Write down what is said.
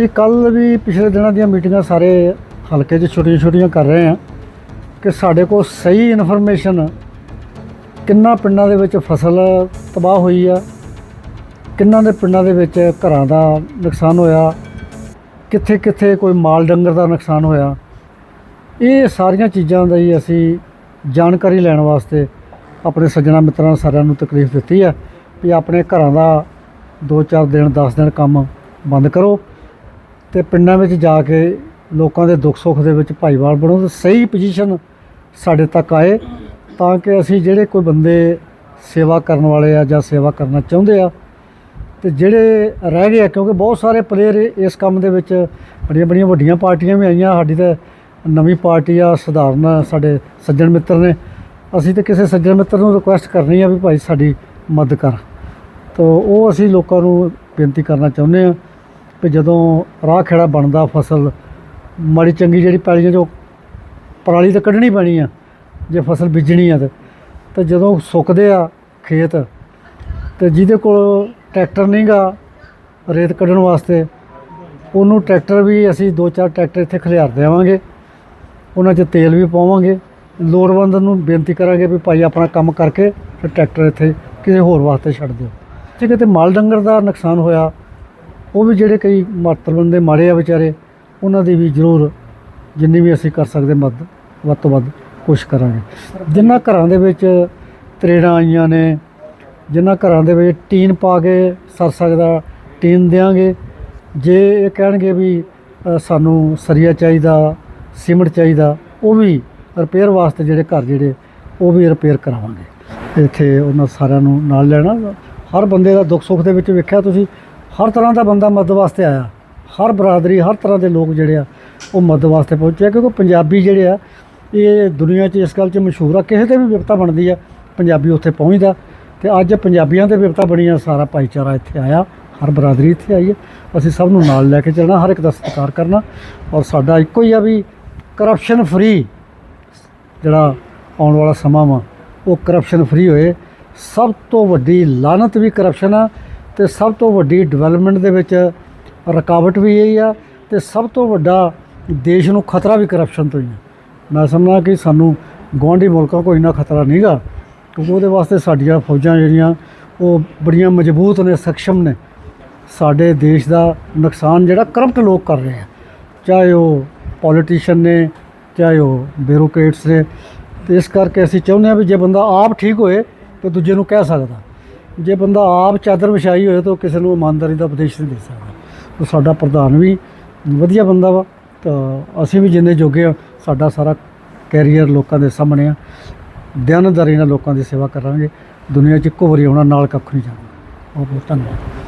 ਅਸੀਂ ਕੱਲ ਵੀ ਪਿਛਲੇ ਦਿਨਾਂ ਦੀਆਂ ਮੀਟਿੰਗਾਂ ਸਾਰੇ ਹਲਕੇ 'ਚ ਛੋਟੀਆਂ-ਛੋਟੀਆਂ ਕਰ ਰਹੇ ਹਾਂ ਕਿ ਸਾਡੇ ਕੋਲ ਸਹੀ ਇਨਫੋਰਮੇਸ਼ਨ ਕਿੰਨਾ ਪਿੰਡਾਂ ਦੇ ਵਿੱਚ ਫਸਲ ਤਬਾਹ ਹੋਈ ਆ, ਕਿੰਨਾਂ ਦੇ ਪਿੰਡਾਂ ਦੇ ਵਿੱਚ ਘਰਾਂ ਦਾ ਨੁਕਸਾਨ ਹੋਇਆ ਕਿੱਥੇ-ਕਿੱਥੇ ਕੋਈ ਮਾਲ ਡੰਗਰ ਦਾ ਨੁਕਸਾਨ ਹੋਇਆ। ਇਹ ਸਾਰੀਆਂ ਚੀਜ਼ਾਂ ਦਾ ਹੀ ਅਸੀਂ ਜਾਣਕਾਰੀ ਲੈਣ ਵਾਸਤੇ ਆਪਣੇ ਸੱਜਣਾ ਮਿੱਤਰਾਂ ਸਾਰਿਆਂ ਨੂੰ ਤਕਲੀਫ ਦਿੱਤੀ ਆ ਵੀ ਆਪਣੇ ਘਰਾਂ ਦਾ 2-4 ਦਿਨ 10 ਦਿਨ ਕੰਮ ਬੰਦ ਕਰੋ। ਤੇ ਪਿੰਡਾਂ ਵਿੱਚ ਜਾ ਕੇ ਲੋਕਾਂ ਦੇ ਦੁੱਖ ਸੁੱਖ ਦੇ ਵਿੱਚ ਭਾਈਵਾਲ ਬਣੋ ਤੇ ਸਹੀ ਪੋਜੀਸ਼ਨ ਸਾਡੇ ਤੱਕ ਆਏ ਤਾਂ ਕਿ ਅਸੀਂ ਜਿਹੜੇ ਕੋਈ ਬੰਦੇ ਸੇਵਾ ਕਰਨ ਵਾਲੇ ਆ ਜਾਂ ਸੇਵਾ ਕਰਨਾ ਚਾਹੁੰਦੇ ਆ ਤੇ ਜਿਹੜੇ ਰਹਿ ਗਏ ਆ, ਕਿਉਂਕਿ ਬਹੁਤ ਸਾਰੇ ਪਲੇਅਰ ਇਸ ਕੰਮ ਦੇ ਵਿੱਚ ਬੜੀਆਂ ਬੜੀਆਂ ਵੱਡੀਆਂ ਪਾਰਟੀਆਂ ਵੀ ਆਈਆਂ, ਸਾਡੀ ਤਾਂ ਨਵੀਂ ਪਾਰਟੀ ਆ, ਸਧਾਰਨ ਸਾਡੇ ਸੱਜਣ ਮਿੱਤਰ ਨੇ। ਅਸੀਂ ਤੇ ਕਿਸੇ ਸੱਜਣ ਮਿੱਤਰ ਨੂੰ ਰਿਕੁਐਸਟ ਕਰਨੀ ਆ ਵੀ ਭਾਈ ਸਾਡੀ ਮਦਦ ਕਰ। ਤੋ ਉਹ ਅਸੀਂ ਲੋਕਾਂ ਨੂੰ ਬੇਨਤੀ ਕਰਨਾ ਚਾਹੁੰਦੇ ਆ ਵੀ ਜਦੋਂ ਰਾਹ ਖੇੜਾ ਬਣਦਾ ਫਸਲ, ਮਾੜੀ ਚੰਗੀ ਜਿਹੜੀ ਪੈਲੀਆਂ ਚੋਂ ਪਰਾਲੀ ਤਾਂ ਕੱਢਣੀ ਪੈਣੀ ਆ, ਜੇ ਫਸਲ ਬੀਜਣੀ ਆ ਤੇ ਜਦੋਂ ਸੁੱਕਦੇ ਆ ਖੇਤ, ਤੇ ਜਿਹਦੇ ਕੋਲ ਟਰੈਕਟਰ ਨਹੀਂਗਾ ਰੇਤ ਕੱਢਣ ਵਾਸਤੇ, ਉਹਨੂੰ ਟਰੈਕਟਰ ਵੀ ਅਸੀਂ ਦੋ ਚਾਰ ਟਰੈਕਟਰ ਇੱਥੇ ਖਲਿਆਰ ਦੇਵਾਂਗੇ, ਉਹਨਾਂ 'ਚ ਤੇਲ ਵੀ ਪਾਵਾਂਗੇ, ਲੋੜਵੰਦ ਨੂੰ ਬੇਨਤੀ ਕਰਾਂਗੇ ਵੀ ਭਾਈ ਆਪਣਾ ਕੰਮ ਕਰਕੇ ਫਿਰ ਟਰੈਕਟਰ ਇੱਥੇ ਕਿਸੇ ਹੋਰ ਵਾਸਤੇ ਛੱਡ ਦਿਓ। ਜੇ ਕਿਤੇ ਮਾਲ ਡੰਗਰ ਦਾ ਨੁਕਸਾਨ ਹੋਇਆ ਉਹ ਵੀ ਜਿਹੜੇ ਕਈ ਮਾਤਰ ਬੰਦੇ ਮਾੜੇ ਆ ਵਿਚਾਰੇ, ਉਹਨਾਂ ਦੀ ਵੀ ਜ਼ਰੂਰ ਜਿੰਨੀ ਵੀ ਅਸੀਂ ਕਰ ਸਕਦੇ ਮਦਦ ਵੱਧ ਤੋਂ ਵੱਧ ਕੋਸ਼ਿਸ਼ ਕਰਾਂਗੇ। ਜਿਨ੍ਹਾਂ ਘਰਾਂ ਦੇ ਵਿੱਚ ਤਰੇੜਾਂ ਆਈਆਂ ਨੇ ਜਿਨ੍ਹਾਂ ਘਰਾਂ ਦੇ ਵਿੱਚ ਟੀਨ ਪਾ ਕੇ ਸਰ ਸਕਦਾ, ਟੀਨ ਦੇਾਂਗੇ ਜੇ ਇਹ ਕਹਿਣਗੇ ਵੀ ਸਾਨੂੰ ਸਰੀਆ ਚਾਹੀਦਾ, ਸੀਮਿੰਟ ਚਾਹੀਦਾ, ਉਹ ਵੀ ਰਿਪੇਅਰ ਵਾਸਤੇ ਜਿਹੜੇ ਘਰ ਜਿਹੜੇ, ਉਹ ਵੀ ਰਿਪੇਅਰ ਕਰਾਵਾਂਗੇ। ਇੱਥੇ ਉਹਨਾਂ ਸਾਰਿਆਂ ਨੂੰ ਨਾਲ ਲੈਣਾ, ਹਰ ਬੰਦੇ ਦਾ ਦੁੱਖ ਸੁੱਖ ਦੇ ਵਿੱਚ ਵੇਖਿਆ ਤੁਸੀਂ ਹਰ ਤਰ੍ਹਾਂ ਦਾ ਬੰਦਾ ਮਦਦ ਵਾਸਤੇ ਆਇਆ। ਹਰ ਬਰਾਦਰੀ, ਹਰ ਤਰ੍ਹਾਂ ਦੇ ਲੋਕ ਜਿਹੜੇ ਆ, ਉਹ ਮਦਦ ਵਾਸਤੇ ਪਹੁੰਚੇ ਕਿਉਂਕਿ ਪੰਜਾਬੀ ਜਿਹੜੇ ਆ, ਇਹ ਦੁਨੀਆ 'ਚ ਇਸ ਗੱਲ 'ਚ ਮਸ਼ਹੂਰ ਆ, ਕਿਸੇ ਤੇ ਵੀ ਵਿਪਤਾ ਬਣਦੀ ਆ, ਪੰਜਾਬੀ ਉੱਥੇ ਪਹੁੰਚਦਾ। ਤੇ ਅੱਜ ਪੰਜਾਬੀਆਂ ਤੇ ਵਿਪਤਾ ਬਣੀ ਆ ਸਾਰਾ ਭਾਈਚਾਰਾ ਇੱਥੇ ਆਇਆ, ਹਰ ਬਰਾਦਰੀ ਇੱਥੇ ਆਈ ਹੈ ਅਸੀਂ ਸਭ ਨੂੰ ਨਾਲ ਲੈ ਕੇ ਚੱਲਣਾ, ਹਰ ਇੱਕ ਦਾ ਸਤਿਕਾਰ ਕਰਨਾ। ਔਰ ਸਾਡਾ ਇੱਕੋ ਹੀ ਆ ਵੀ ਕਰਪਸ਼ਨ ਫਰੀ ਜਿਹੜਾ ਆਉਣ ਵਾਲਾ ਸਮਾਂ ਵਾ, ਉਹ ਕਰਪਸ਼ਨ ਫਰੀ ਹੋਏ। ਸਭ ਤੋਂ ਵੱਡੀ ਲਾਨਤ ਵੀ ਕਰਪਸ਼ਨ ਆ ਤੇ ਸਭ ਤੋਂ ਵੱਡੀ ਡਿਵੈਲਪਮੈਂਟ ਦੇ ਵਿੱਚ ਰੁਕਾਵਟ ਵੀ ਇਹੀ ਆ ਤੇ ਸਭ ਤੋਂ ਵੱਡਾ ਦੇਸ਼ ਨੂੰ ਖਤਰਾ ਵੀ ਕਰਪਸ਼ਨ ਤੋਂ ਹੀ ਆ। ਮੈਂ ਸਮਝਦਾ ਕਿ ਸਾਨੂੰ ਗੁਆਂਢੀ ਮੁਲਕਾਂ ਕੋਈ ਇੰਨਾ ਖਤਰਾ ਨਹੀਂਗਾ ਕਿਉਂਕਿ ਉਹਦੇ ਵਾਸਤੇ ਸਾਡੀਆਂ ਫੌਜਾਂ ਜਿਹੜੀਆਂ, ਉਹ ਬੜੀਆਂ ਮਜ਼ਬੂਤ ਨੇ ਸક્ષਮ ਨੇ। ਸਾਡੇ ਦੇਸ਼ ਦਾ ਨੁਕਸਾਨ ਜਿਹੜਾ ਕਰਪਟ ਲੋਕ ਕਰ ਰਹੇ ਆ। ਚਾਹੇ ਉਹ ਪੋਲੀਟੀਸ਼ੀਅਨ ਨੇ, ਚਾਹੇ ਉਹ ਬਿਊਰੋਕ੍ਰੇਟਸ ਨੇ। ਤੇ ਇਸ ਕਰਕੇ ਅਸੀਂ ਚਾਹੁੰਦੇ ਹਾਂ ਵੀ ਜੇ ਬੰਦਾ ਆਪ ਠੀਕ ਹੋਏ, ਤਾਂ ਦੂਜੇ ਨੂੰ ਕਹਿ ਸਕਦਾ। ਜੇ ਬੰਦਾ ਆਪ ਚਾਦਰ ਵਿਛਾਈ ਹੋਏ ਤਾਂ ਉਹ ਕਿਸੇ ਨੂੰ ਇਮਾਨਦਾਰੀ ਦਾ ਉਪਦੇਸ਼ ਨਹੀਂ ਦੇ ਸਕਦਾ। ਤਾਂ ਸਾਡਾ ਪ੍ਰਧਾਨ ਵੀ ਵਧੀਆ ਬੰਦਾ ਵਾ, ਤਾਂ ਅਸੀਂ ਵੀ ਜਿੰਨੇ ਜੋਗੇ ਆ, ਸਾਡਾ ਸਾਰਾ ਕੈਰੀਅਰ ਲੋਕਾਂ ਦੇ ਸਾਹਮਣੇ ਆ। ਦਿਨਦਾਰੀ ਨਾਲ ਲੋਕਾਂ ਦੀ ਸੇਵਾ ਕਰਾਂਗੇ। ਦੁਨੀਆ 'ਚ ਇੱਕੋ ਵਾਰੀ ਆਉਣਾ, ਨਾਲ ਕੱਖ ਨਹੀਂ ਜਾਣਾ। ਬਹੁਤ ਬਹੁਤ ਧੰਨਵਾਦ।